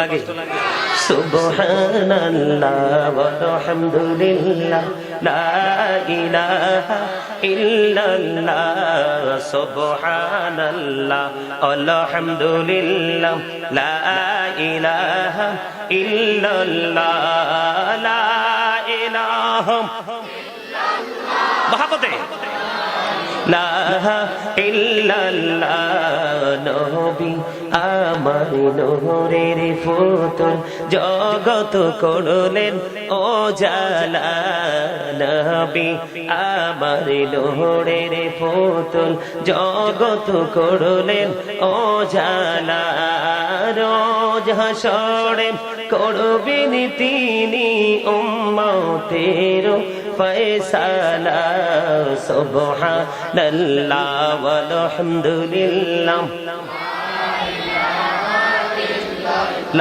লাগে। সুবহানাল্লাহ আলহামদুলিল্লাহ লা ইলাহা ইল্লাল্লাহ সুবহানাল্লাহ আলহামদুলিল্লাহ লা ইলাহা ইল্লাল্লাহ লা ইলাহা মহাপতে লাহা ইল্লাল্লাহ নবী, আমার নহরের ফুতুল জগত করলেন ও জালা নবী, আমার নহরের ফুতুল জগত করলেন ও জালা রোজ হাসরে করবেন তিনি উম্মতের ফয়সালা। সুবহানাল্লাহ ওয়ালহামদুলিল্লাহ